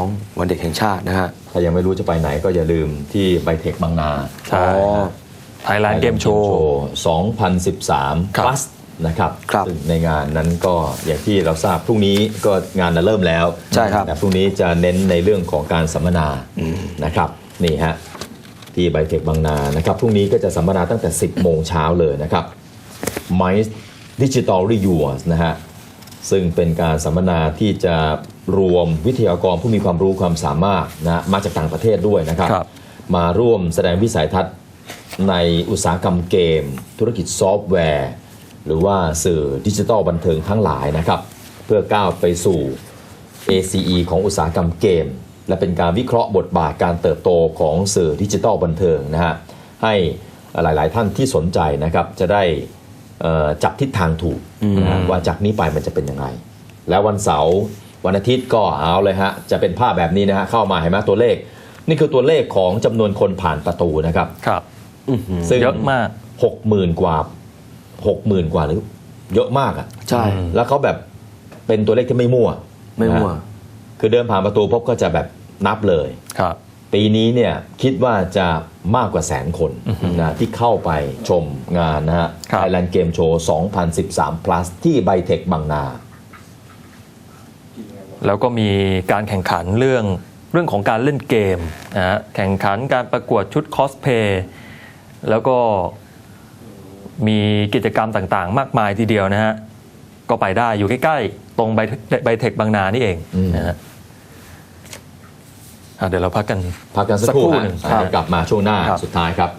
12 วันเด็กแห่งชาตินะฮะ ถ้ายังไม่รู้จะไปไหนก็อย่าลืมที่ไบเทคบางนาใช่อ๋อไทยแลนด์เกมโชว์ 2013ครับ plus นะครับครับซึ่งในงานนั้นก็อย่างที่เราทราบพรุ่งนี้ก็งานน่ะเริ่มแล้วใช่ครับแต่พรุ่งนี้จะเน้นในเรื่องของการสัมมนานะครับนี่ฮะที่ไบเทคบางนานะครับพรุ่งนี้ก็จะสัมมนาตั้งแต่ 10 โมงเช้าเลยนะครับ Mice Digital Rewards นะฮะ ซึ่งเป็นการสัมมนาที่จะรวมวิทยากรผู้มีความรู้ความสามารถนะมาจากต่างประเทศด้วยนะครับครับมาร่วมแสดงวิสัยทัศน์ในอุตสาหกรรมเกม ธุรกิจซอฟต์แวร์ หรือว่าสื่อดิจิทัลบันเทิงทั้งหลายนะครับ เพื่อก้าวไปสู่ ACE ของอุตสาหกรรมเกม และเป็นการวิเคราะห์บทบาทการเติบโตของสื่อดิจิทัลบันเทิงนะฮะให้หลาย ๆ ท่านที่สนใจนะครับจะได้เอ่อ จับทิศทางถูกนะฮะว่าจากนี้ไปมันจะเป็นยังไง แล้ววันเสาร์วันอาทิตย์ก็เอาเลยฮะ จะเป็นภาพแบบนี้นะฮะเข้ามาเห็นไหมตัวเลข นี่คือตัวเลขของจำนวนคนผ่านประตูนะครับ ครับซึ่งเยอะมากหกหมื่นกว่าหกหมื่นกว่าหรือ เยอะมากอะใช่แล้วเขาแบบเป็นตัวเลขที่ไม่มั่ว ไม่มั่วนะฮะคือเดินผ่านประตูพบก็จะแบบนับเลยครับ ปีนี้เนี่ยคิดว่าจะมากกว่าแสนคนนะที่เข้าไปชมงานนะฮะครับ Thailand Game Show 2013 plus ที่ไบเทคบางนา แล้วก็มีการแข่งขันเรื่องเรื่องของการเล่นเกมนะฮะแข่งขันการประกวดชุดคอสเพย์แล้วก็มีกิจกรรมต่างๆ มากมายทีเดียวนะฮะ ก็ไปได้อยู่ใกล้ ๆ ตรงไบไบเทคบางนานี่เองอืมนะฮะ อะเดี๋ยวเราพักกัน พักกันสักสักครู่ครู่ฮะหนึ่งเดี๋ยวกลับมาช่วงหน้าครับ สุดท้ายครับ